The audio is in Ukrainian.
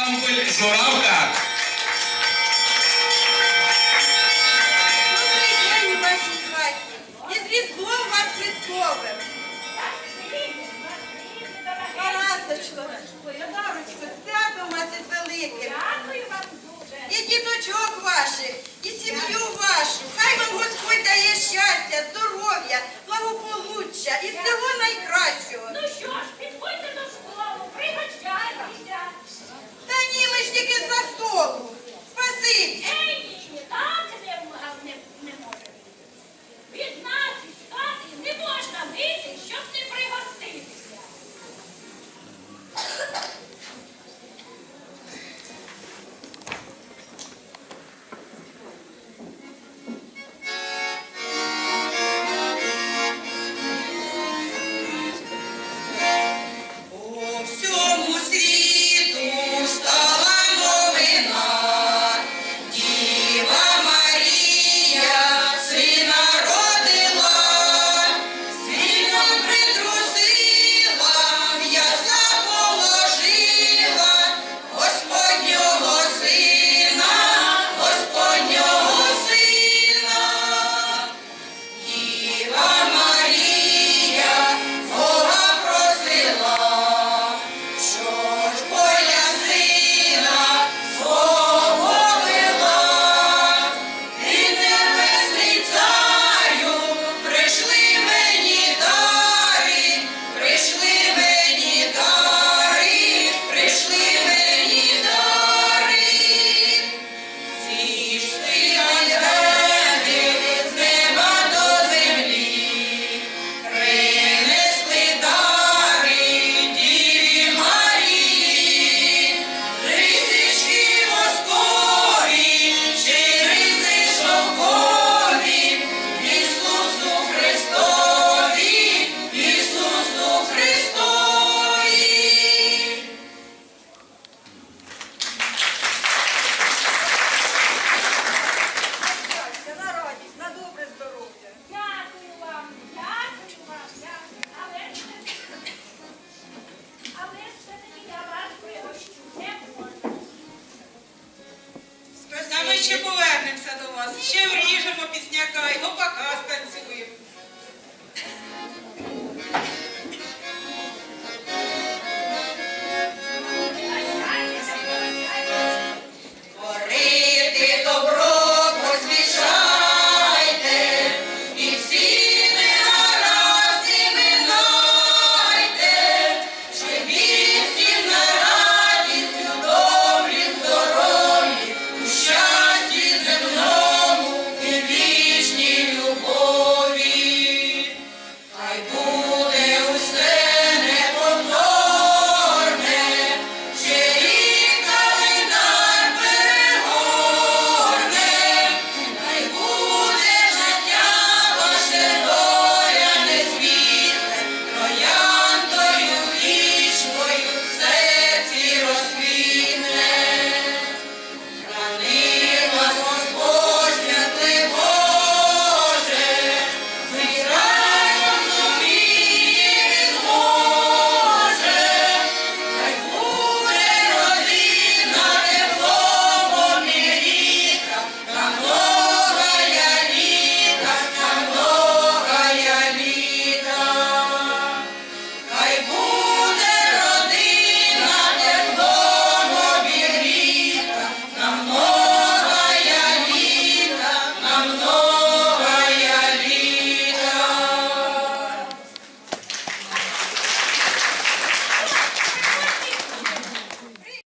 ансамбль Журавка. Добрий день у вашій. І з різдвом вас Христовим. Тарасочко, Тарасочко, свято вас із велике. Дякую вам. І діточок ваших, і сім'ю вашу. Хай вам Господь дає щастя, здоров'я, благополуччя і всього ще повернемося до вас. Ще вріжемо пісняка, його показка.